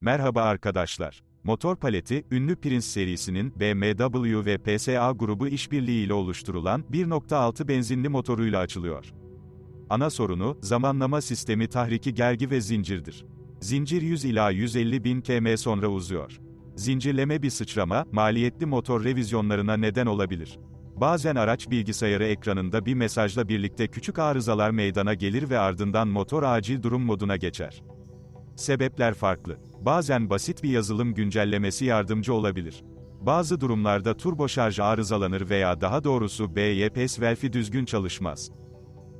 Merhaba arkadaşlar. Motor paleti, ünlü Prince serisinin BMW ve PSA grubu işbirliğiyle oluşturulan 1.6 benzinli motoruyla açılıyor. Ana sorunu, zamanlama sistemi tahriki gergi ve zincirdir. Zincir 100 ila 150 bin km sonra uzuyor. Zincirleme bir sıçrama, maliyetli motor revizyonlarına neden olabilir. Bazen araç bilgisayarı ekranında bir mesajla birlikte küçük arızalar meydana gelir ve ardından motor acil durum moduna geçer. Sebepler farklı. Bazen basit bir yazılım güncellemesi yardımcı olabilir. Bazı durumlarda turbo şarj arızalanır veya daha doğrusu BYPS valfi düzgün çalışmaz.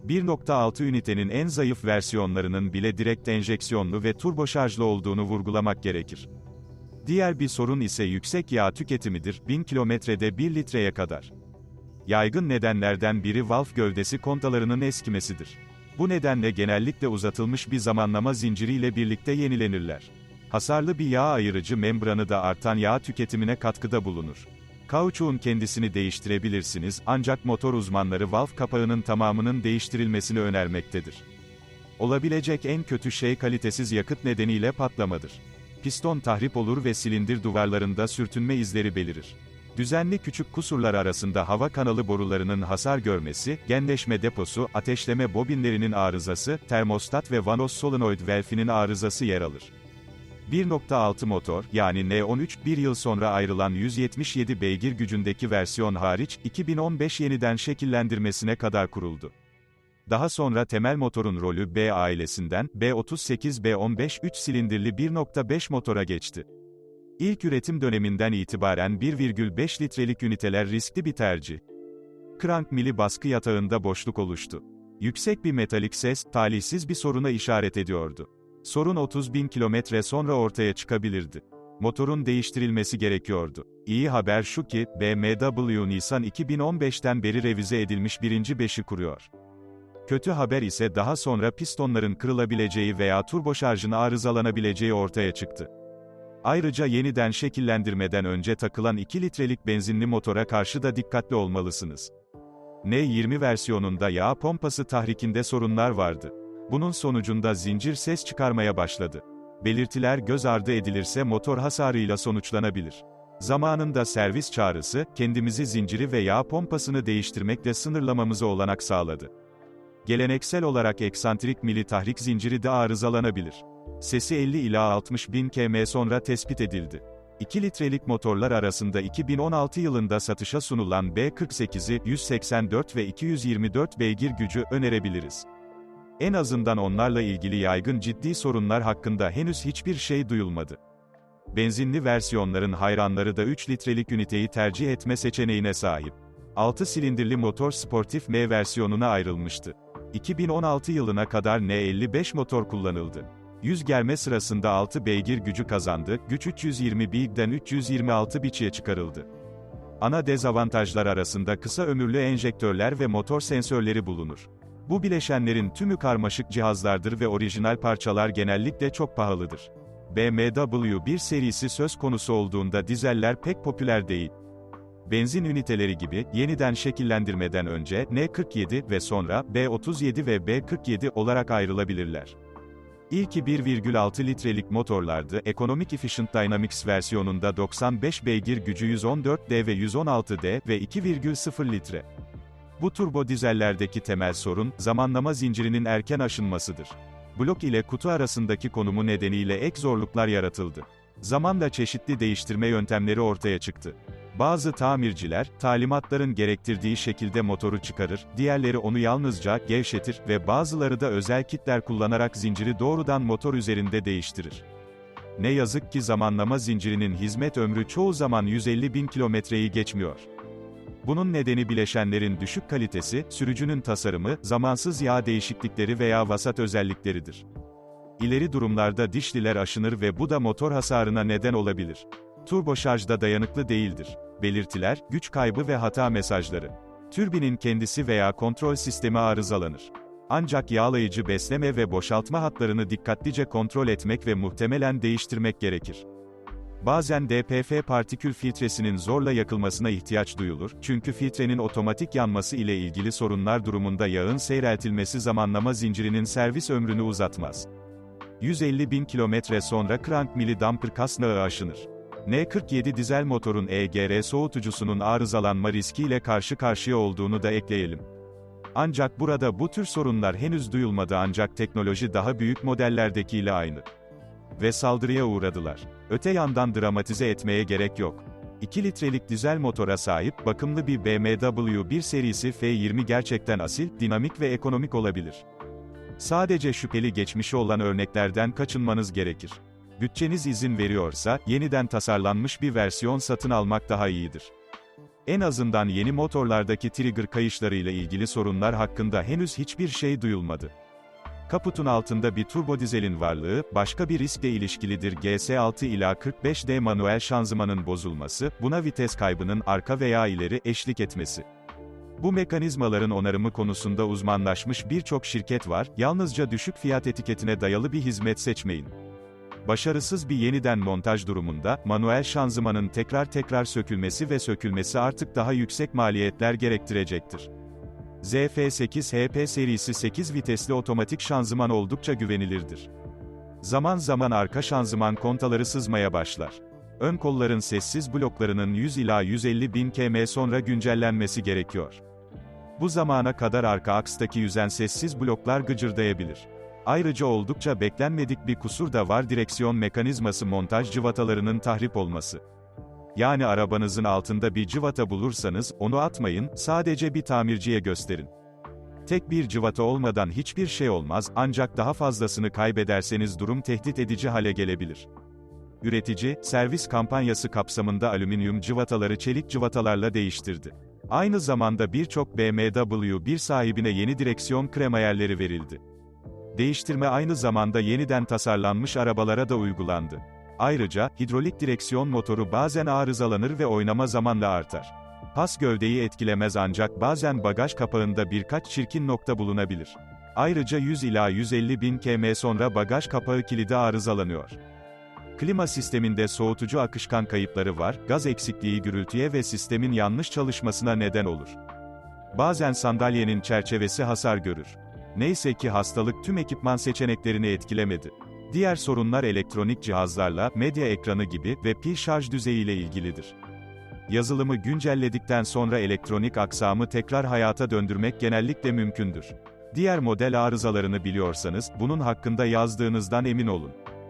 1.6 ünitenin en zayıf versiyonlarının bile direkt enjeksiyonlu ve turbo şarjlı olduğunu vurgulamak gerekir. Diğer bir sorun ise yüksek yağ tüketimidir, 1000 kilometrede 1 litreye kadar. Yaygın nedenlerden biri valf gövdesi kontalarının eskimesidir. Bu nedenle genellikle uzatılmış bir zamanlama zinciriyle birlikte yenilenirler. Hasarlı bir yağ ayırıcı membranı da artan yağ tüketimine katkıda bulunur. Kauçuğun kendisini değiştirebilirsiniz ancak motor uzmanları valf kapağının tamamının değiştirilmesini önermektedir. Olabilecek en kötü şey kalitesiz yakıt nedeniyle patlamadır. Piston tahrip olur ve silindir duvarlarında sürtünme izleri belirir. Düzenli küçük kusurlar arasında hava kanalı borularının hasar görmesi, genleşme deposu, ateşleme bobinlerinin arızası, termostat ve vanos solenoid valfinin arızası yer alır. 1.6 motor, yani N13, bir yıl sonra ayrılan 177 beygir gücündeki versiyon hariç, 2015 yeniden şekillendirmesine kadar kuruldu. Daha sonra temel motorun rolü B ailesinden, B38-B15 3 silindirli 1.5 motora geçti. İlk üretim döneminden itibaren 1,5 litrelik üniteler riskli bir tercih. Crank mili baskı yatağında boşluk oluştu. Yüksek bir metalik ses, talihsiz bir soruna işaret ediyordu. Sorun 30 bin kilometre sonra ortaya çıkabilirdi. Motorun değiştirilmesi gerekiyordu. İyi haber şu ki, BMW Nisan 2015'ten beri revize edilmiş birinci beşi kuruyor. Kötü haber ise daha sonra pistonların kırılabileceği veya turbo şarjın arızalanabileceği ortaya çıktı. Ayrıca yeniden şekillendirmeden önce takılan 2 litrelik benzinli motora karşı da dikkatli olmalısınız. N20 versiyonunda yağ pompası tahrikinde sorunlar vardı. Bunun sonucunda zincir ses çıkarmaya başladı. Belirtiler göz ardı edilirse motor hasarıyla sonuçlanabilir. Zamanında servis çağrısı, kendimizi zinciri ve yağ pompasını değiştirmekle sınırlamamıza olanak sağladı. Geleneksel olarak eksantrik mili tahrik zinciri de arızalanabilir. Sesi 50 ila 60 bin km sonra tespit edildi. 2 litrelik motorlar arasında 2016 yılında satışa sunulan B48'i 184 ve 224 beygir gücü önerebiliriz. En azından onlarla ilgili yaygın ciddi sorunlar hakkında henüz hiçbir şey duyulmadı. Benzinli versiyonların hayranları da 3 litrelik üniteyi tercih etme seçeneğine sahip. 6 silindirli motor Sportif M versiyonuna ayrılmıştı. 2016 yılına kadar N55 motor kullanıldı. Yüz germe sırasında 6 beygir gücü kazandı, güç 320 BİG'den 326 biçiye çıkarıldı. Ana dezavantajlar arasında kısa ömürlü enjektörler ve motor sensörleri bulunur. Bu bileşenlerin tümü karmaşık cihazlardır ve orijinal parçalar genellikle çok pahalıdır. BMW 1 serisi söz konusu olduğunda dizeller pek popüler değil. Benzin üniteleri gibi, yeniden şekillendirmeden önce, N47 ve sonra, B37 ve B47 olarak ayrılabilirler. İlki 1,6 litrelik motorlardı, Economic Efficient Dynamics versiyonunda 95 beygir gücü 114D ve 116D ve 2,0 litre. Bu turbo dizellerdeki temel sorun, zamanlama zincirinin erken aşınmasıdır. Blok ile kutu arasındaki konumu nedeniyle ek zorluklar yaratıldı. Zamanla çeşitli değiştirme yöntemleri ortaya çıktı. Bazı tamirciler, talimatların gerektirdiği şekilde motoru çıkarır, diğerleri onu yalnızca gevşetir ve bazıları da özel kitler kullanarak zinciri doğrudan motor üzerinde değiştirir. Ne yazık ki zamanlama zincirinin hizmet ömrü çoğu zaman 150 bin kilometreyi geçmiyor. Bunun nedeni bileşenlerin düşük kalitesi, sürücünün tasarımı, zamansız yağ değişiklikleri veya vasat özellikleridir. İleri durumlarda dişliler aşınır ve bu da motor hasarına neden olabilir. Turbo şarjda dayanıklı değildir. Belirtiler, güç kaybı ve hata mesajları. Türbinin kendisi veya kontrol sistemi arızalanır. Ancak yağlayıcı besleme ve boşaltma hatlarını dikkatlice kontrol etmek ve muhtemelen değiştirmek gerekir. Bazen DPF partikül filtresinin zorla yakılmasına ihtiyaç duyulur, çünkü filtrenin otomatik yanması ile ilgili sorunlar durumunda yağın seyreltilmesi zamanlama zincirinin servis ömrünü uzatmaz. 150 bin kilometre sonra crank mili damper kasnağı aşınır. N47 dizel motorun EGR soğutucusunun arızalanma riskiyle karşı karşıya olduğunu da ekleyelim. Ancak burada bu tür sorunlar henüz duyulmadı ancak teknoloji daha büyük modellerdekiyle aynı. Ve saldırıya uğradılar. Öte yandan dramatize etmeye gerek yok. 2 litrelik dizel motora sahip, bakımlı bir BMW 1 serisi F20 gerçekten asil, dinamik ve ekonomik olabilir. Sadece şüpheli geçmişi olan örneklerden kaçınmanız gerekir. Bütçeniz izin veriyorsa, yeniden tasarlanmış bir versiyon satın almak daha iyidir. En azından yeni motorlardaki trigger kayışlarıyla ilgili sorunlar hakkında henüz hiçbir şey duyulmadı. Kaputun altında bir turbo dizelin varlığı, başka bir riskle ilişkilidir. GS6 ila 45D manuel şanzımanın bozulması, buna vites kaybının arka veya ileri eşlik etmesi. Bu mekanizmaların onarımı konusunda uzmanlaşmış birçok şirket var, yalnızca düşük fiyat etiketine dayalı bir hizmet seçmeyin. Başarısız bir yeniden montaj durumunda, manuel şanzımanın tekrar tekrar sökülmesi ve sökülmesi artık daha yüksek maliyetler gerektirecektir. ZF8 HP serisi 8 vitesli otomatik şanzıman oldukça güvenilirdir. Zaman zaman arka şanzıman kontaları sızmaya başlar. Ön kolların sessiz bloklarının 100 ila 150 bin km sonra güncellenmesi gerekiyor. Bu zamana kadar arka akstaki yüzen sessiz bloklar gıcırdayabilir. Ayrıca oldukça beklenmedik bir kusur da var direksiyon mekanizması montaj cıvatalarının tahrip olması. Yani arabanızın altında bir cıvata bulursanız, onu atmayın, sadece bir tamirciye gösterin. Tek bir cıvata olmadan hiçbir şey olmaz, ancak daha fazlasını kaybederseniz durum tehdit edici hale gelebilir. Üretici, servis kampanyası kapsamında alüminyum cıvataları çelik cıvatalarla değiştirdi. Aynı zamanda birçok BMW 1 sahibine yeni direksiyon kremayerleri verildi. Değiştirme aynı zamanda yeniden tasarlanmış arabalara da uygulandı. Ayrıca, hidrolik direksiyon motoru bazen arızalanır ve oynama zamanla artar. Pas gövdeyi etkilemez ancak bazen bagaj kapağında birkaç çirkin nokta bulunabilir. Ayrıca 100 ila 150 bin km sonra bagaj kapağı kilidi arızalanıyor. Klima sisteminde soğutucu akışkan kayıpları var, gaz eksikliği gürültüye ve sistemin yanlış çalışmasına neden olur. Bazen sandalyenin çerçevesi hasar görür. Neyse ki hastalık tüm ekipman seçeneklerini etkilemedi. Diğer sorunlar elektronik cihazlarla, medya ekranı gibi ve pil şarj düzeyiyle ilgilidir. Yazılımı güncelledikten sonra elektronik aksamı tekrar hayata döndürmek genellikle mümkündür. Diğer model arızalarını biliyorsanız, bunun hakkında yazdığınızdan emin olun.